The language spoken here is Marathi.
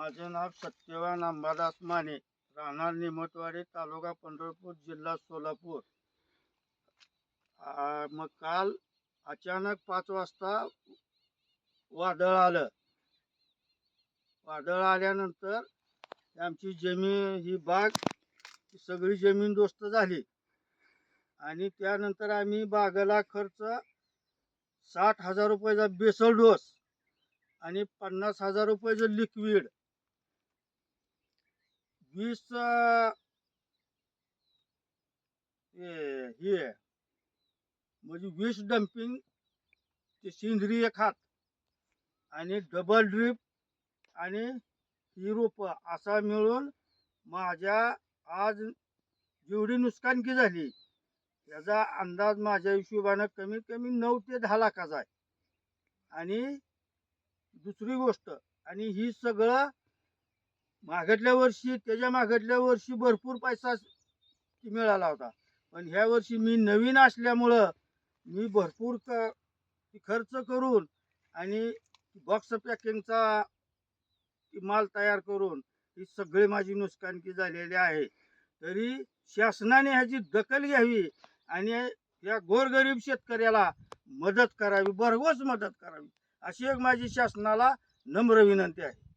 माझे नाव सत्यवान अंबादास माने. राहणार निमतवाडी तालुका पंढरपूर जिल्हा सोलापूर. मग काल अचानक पाच वाजता वादळ आलं. वादळ आल्यानंतर आमची जमीन ही बाग सगळी जमीन दोस्त झाली. आणि त्यानंतर आम्ही बागेला खर्च साठ हजार रुपयाचा बेसल डोस आणि पन्नास हजार रुपयाचं लिक्विड वीस अं, हे म्हणजे वीस डम्पिंग ते सेंद्रिय खात आणि डबल ड्रिप आणि ही रोपं असा मिळून माझ्या आज जेवढी नुकसानकी झाली याचा अंदाज माझ्या हिशोबानं कमीत कमी नऊ ते दहा लाखाचा आहे. आणि दुसरी गोष्ट आणि ही सगळं मागतल्या वर्षी त्याच्या मागतल्या वर्षी भरपूर पैसा मिळाला होता. पण ह्या वर्षी मी नवीन असल्यामुळं मी भरपूर क खर्च करून आणि बॉक्स पॅकिंगचा माल तयार करून ही सगळी माझी नुकसानकी झालेली आहे. तरी शासनाने ह्याची दखल घ्यावी आणि या गोरगरीब शेतकऱ्याला मदत करावी भरघोस मदत करावी अशी एक माझी शासनाला नम्र विनंती आहे.